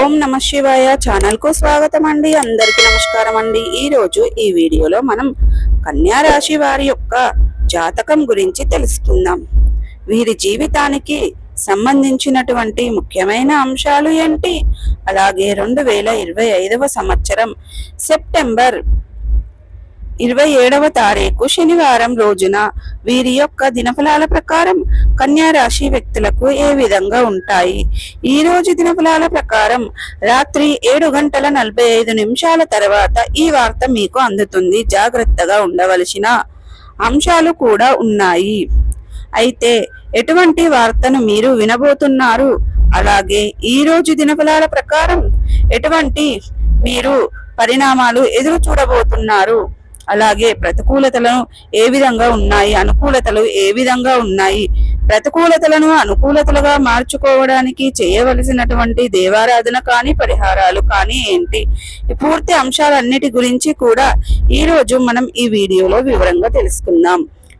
ఓం నమ శివాయ ఛానల్కు స్వాగతం అండి అందరికీ నమస్కారం అండి ఈ రోజు ఈ వీడియోలో మనం కన్యా రాశి వారి యొక్క జాతకం గురించి తెలుసుకుందాం. వీరి జీవితానికి సంబంధించినటువంటి ముఖ్యమైన అంశాలు ఏంటి? అలాగే రెండు వేల ఇరవై ఐదవ సంవత్సరం సెప్టెంబర్ ఇరవై ఏడవ తారీఖు శనివారం రోజున వీరి యొక్క దినఫలాల ప్రకారం కన్యా రాశి వ్యక్తులకు ఏ విధంగా ఉంటాయి? ఈ రోజు దినఫలాల ప్రకారం రాత్రి ఏడు గంటల నలభై ఐదు నిమిషాల తర్వాత ఈ వార్త మీకు అందుతుంది. జాగ్రత్తగా ఉండవలసిన అంశాలు కూడా ఉన్నాయి. అయితే ఎటువంటి వార్తను మీరు వినబోతున్నారు? అలాగే ఈ రోజు దినఫలాల ప్రకారం ఎటువంటి మీరు పరిణామాలు ఎదురు చూడబోతున్నారు అలాగే ప్రతికూలతలను ఏ విధంగా ఉన్నాయి అనుకూలతలు ఏ విధంగా ఉన్నాయి? ప్రతికూలతలను అనుకూలతలుగా మార్చుకోవడానికి చేయవలసినటువంటి దేవారాధన కానీ పరిహారాలు కానీ ఏంటి? పూర్తి అంశాలన్నిటి గురించి కూడా ఈ రోజు మనం ఈ వీడియోలో వివరంగా తెలుసుకుందాం.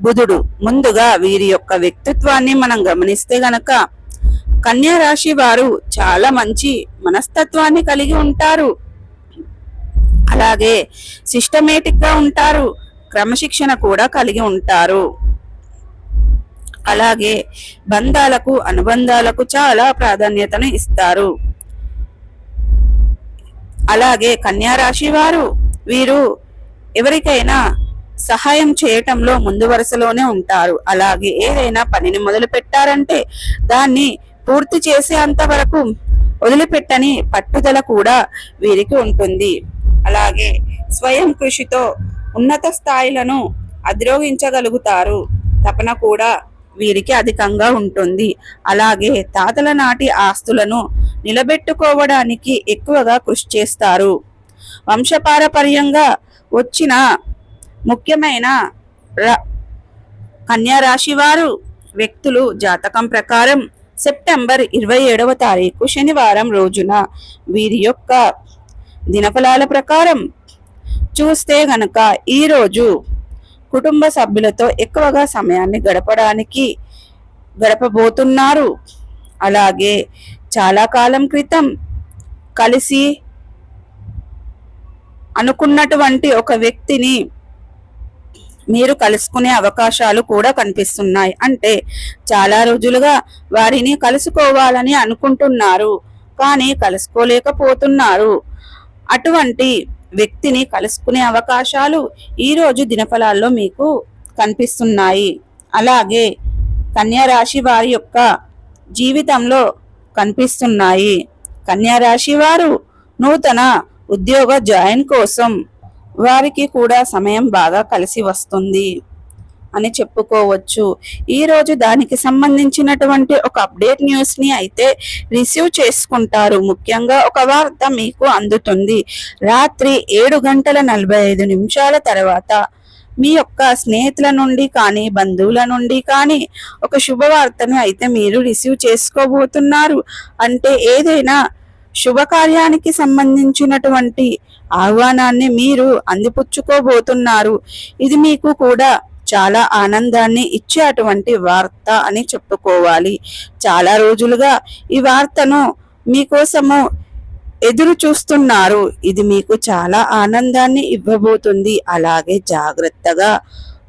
బుధుడు. ముందుగా వీరి యొక్క వ్యక్తిత్వాన్ని మనం గమనిస్తే గనక కన్యా రాశి వారు చాలా మంచి మనస్తత్వాన్ని కలిగి ఉంటారు. అలాగే సిస్టమేటిక్గా ఉంటారు. క్రమశిక్షణ కూడా కలిగి ఉంటారు. అలాగే బంధాలకు అనుబంధాలకు చాలా ప్రాధాన్యతను ఇస్తారు. అలాగే కన్యా రాశి వారు వీరు ఎవరికైనా సహాయం చేయటంలో ముందు వరుసలోనే ఉంటారు. అలాగే ఏదైనా పనిని మొదలు పెట్టారంటే దాన్ని పూర్తి చేసేంత వరకు వదిలిపెట్టని పట్టుదల కూడా వీరికి ఉంటుంది. అలాగే స్వయం కృషితో ఉన్నత స్థాయిలను అధిరోహించగలుగుతారు. తపన కూడా వీరికి అధికంగా ఉంటుంది. అలాగే తాతల నాటి ఆస్తులను నిలబెట్టుకోవడానికి ఎక్కువగా కృషి చేస్తారు. వంశపారపర్యంగా వచ్చిన ముఖ్యమైన కన్యారాశి వారు వ్యక్తులు జాతకం ప్రకారం సెప్టెంబర్ ఇరవై ఏడవ తారీఖు శనివారం రోజున వీరి యొక్క దినఫలాల ప్రకారం చూస్తే గనక ఈరోజు కుటుంబ సభ్యులతో ఎక్కువగా సమయాన్ని గడపడానికి గడపబోతున్నారు. అలాగే చాలా కాలం క్రితం కలిసి అనుకున్నటువంటి ఒక వ్యక్తిని మీరు కలుసుకునే అవకాశాలు కూడా కనిపిస్తున్నాయి. అంటే చాలా రోజులుగా వారిని కలుసుకోవాలని అనుకుంటున్నారు కానీ కలుసుకోలేకపోతున్నారు. అటువంటి వ్యక్తిని కలుసుకునే అవకాశాలు ఈరోజు దినఫలాల్లో మీకు కనిపిస్తున్నాయి. అలాగే కన్యారాశి వారి యొక్క జీవితంలో కనిపిస్తున్నాయి. కన్యారాశి వారు నూతన ఉద్యోగ జాయిన్ కోసం వారికి కూడా సమయం బాగా కలిసి వస్తుంది అని చెప్పుకోవచ్చు. ఈరోజు దానికి సంబంధించినటువంటి ఒక అప్డేట్ న్యూస్ని అయితే రిసీవ్ చేసుకుంటారు. ముఖ్యంగా ఒక వార్త మీకు అందుతుంది. రాత్రి ఏడు గంటల నలభై ఐదు నిమిషాల తర్వాత మీ యొక్క స్నేహితుల నుండి కానీ బంధువుల నుండి కానీ ఒక శుభవార్తను అయితే మీరు రిసీవ్ చేసుకోబోతున్నారు. అంటే ఏదైనా శుభకార్యానికి సంబంధించినటువంటి ఆహ్వానాన్ని మీరు అందిపుచ్చుకోబోతున్నారు. ఇది మీకు కూడా చాలా ఆనందాన్ని ఇచ్చే అటువంటి వార్త అని చెప్పుకోవాలి. చాలా రోజులుగా ఈ వార్తను మీకోసము ఎదురు చూస్తున్నారు. ఇది మీకు చాలా ఆనందాన్ని ఇవ్వబోతుంది. అలాగే జాగ్రత్తగా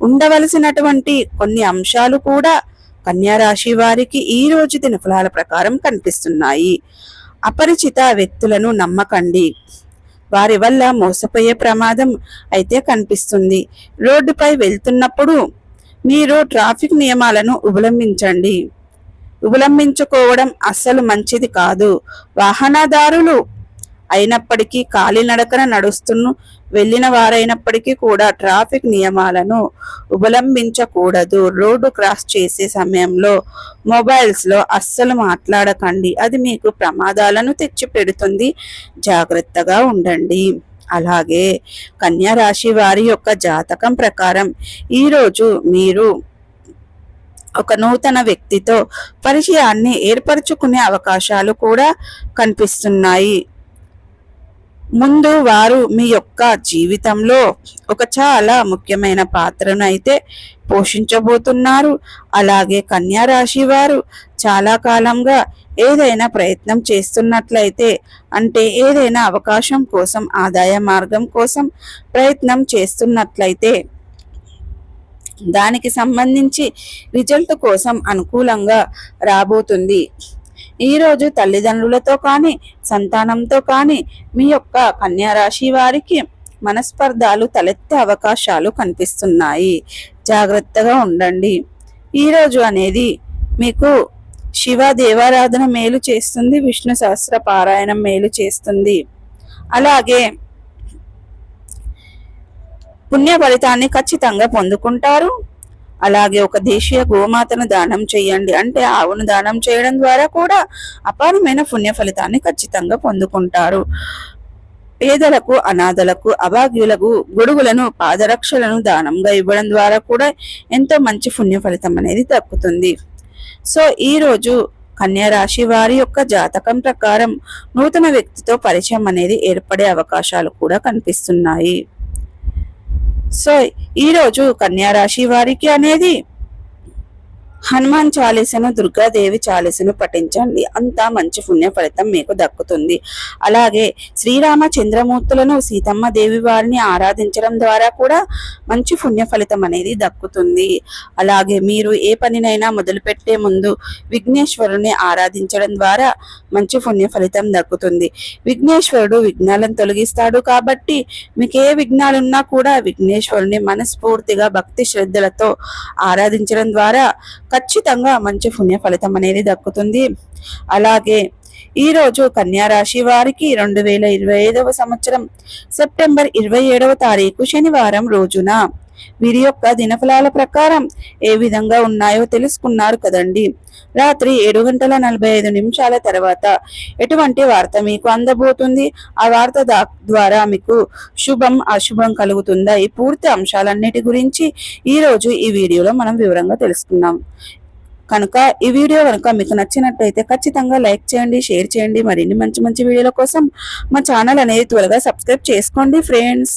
ఉండవలసినటువంటి కొన్ని అంశాలు కూడా కన్యా రాశి వారికి ఈ రోజు దినఫలాల ప్రకారం కనిపిస్తున్నాయి. అపరిచిత వ్యక్తులను నమ్మకండి. వారి వల్ల మోసపోయే ప్రమాదం అయితే కనిపిస్తుంది. రోడ్డుపై వెళ్తున్నప్పుడు మీరు ట్రాఫిక్ నియమాలను ఉల్లంఘించండి. ఉల్లంఘించుకోవడం అస్సలు మంచిది కాదు. వాహనదారులు అయినప్పటికీ కాలినడకన నడుస్తున్న వెళ్ళిన వారైనప్పటికీ కూడా ట్రాఫిక్ నియమాలను ఉపలంబించకూడదు. రోడ్డు క్రాస్ చేసే సమయంలో మొబైల్స్లో అస్సలు మాట్లాడకండి. అది మీకు ప్రమాదాలను తెచ్చిపెడుతుంది. జాగ్రత్తగా ఉండండి. అలాగే కన్యా రాశి వారి యొక్క జాతకం ప్రకారం ఈరోజు మీరు ఒక నూతన వ్యక్తితో పరిచయాన్ని ఏర్పరచుకునే అవకాశాలు కూడా కనిపిస్తున్నాయి. ముందు వారు మీ యొక్క జీవితంలో ఒక చాలా ముఖ్యమైన పాత్రను అయితే పోషించబోతున్నారు. అలాగే కన్యా రాశి వారు చాలా కాలంగా ఏదైనా ప్రయత్నం చేస్తున్నట్లయితే అంటే ఏదైనా అవకాశం కోసం ఆదాయ మార్గం కోసం ప్రయత్నం చేస్తున్నట్లయితే దానికి సంబంధించి రిజల్ట్ కోసం అనుకూలంగా రాబోతుంది. ఈరోజు తల్లిదండ్రులతో కానీ సంతానంతో కానీ మీ యొక్క కన్యారాశి వారికి మనస్పర్ధాలు తలెత్తే అవకాశాలు కనిపిస్తున్నాయి. జాగ్రత్తగా ఉండండి. ఈరోజు అనేది మీకు శివ దేవారాధన మేలు చేస్తుంది విష్ణు సహస్ర పారాయణం మేలు చేస్తుంది. అలాగే పుణ్య ఫలితాన్ని ఖచ్చితంగా పొందుకుంటారు. అలాగే ఒక దేశీయ గోమాతను దానం చేయండి. అంటే ఆవును దానం చేయడం ద్వారా కూడా అపారమైన పుణ్య ఫలితాన్ని ఖచ్చితంగా పొందుకుంటారు. పేదలకు అనాథలకు అభాగ్యులకు గొడుగులను పాదరక్షలను దానంగా ఇవ్వడం ద్వారా కూడా ఎంతో మంచి పుణ్య ఫలితం అనేది దక్కుతుంది. సో ఈ రోజు కన్యా రాశి వారి యొక్క జాతకం ప్రకారం నూతన వ్యక్తితో పరిచయం అనేది ఏర్పడే అవకాశాలు కూడా కనిపిస్తున్నాయి. సో ఈరోజు కన్యా రాశి వారికి అనేది హనుమాన్ చాలీసను దుర్గాదేవి చాలీసను పఠించండి. అంతా మంచి పుణ్య ఫలితం మీకు దక్కుతుంది. అలాగే శ్రీరామ చంద్రమూర్తులను సీతమ్మ దేవి వారిని ఆరాధించడం ద్వారా కూడా మంచి పుణ్య ఫలితం అనేది దక్కుతుంది. అలాగే మీరు ఏ పనినైనా మొదలుపెట్టే ముందు విఘ్నేశ్వరుని ఆరాధించడం ద్వారా మంచి పుణ్య ఫలితం దక్కుతుంది. విఘ్నేశ్వరుడు విఘ్నాలను తొలగిస్తాడు కాబట్టి మీకు ఏ విఘ్నాలున్నా కూడా విఘ్నేశ్వరుని మనస్ఫూర్తిగా భక్తి శ్రద్ధలతో ఆరాధించడం ద్వారా ఖచ్చితంగా మంచి పుణ్య ఫలితం అనేది దక్కుతుంది. అలాగే ఈ రోజు కన్యా రాశి వారికి రెండు వేల ఇరవై ఐదవ సంవత్సరం సెప్టెంబర్ ఇరవై ఏడవ తారీఖు శనివారం రోజున. వీరి యొక్క దినఫలాల ప్రకారం ఏ విధంగా ఉన్నాయో తెలుసుకున్నారు కదండి. రాత్రి ఏడు గంటల నలభై ఐదు నిమిషాల తర్వాత ఎటువంటి వార్త మీకు అందబోతుంది? ఆ వార్త దా- ద్వారా మీకు శుభం అశుభం కలుగుతుందా? ఈ పూర్తి అంశాలన్నిటి గురించి ఈ రోజు ఈ వీడియోలో మనం వివరంగా తెలుసుకుందాం. కనుక ఈ వీడియో కనుక మీకు నచ్చినట్లయితే ఖచ్చితంగా లైక్ చేయండి షేర్ చేయండి. మరిన్ని మంచి మంచి వీడియోల కోసం మా ఛానల్ అనేది త్వరగా సబ్స్క్రైబ్ చేసుకోండి ఫ్రెండ్స్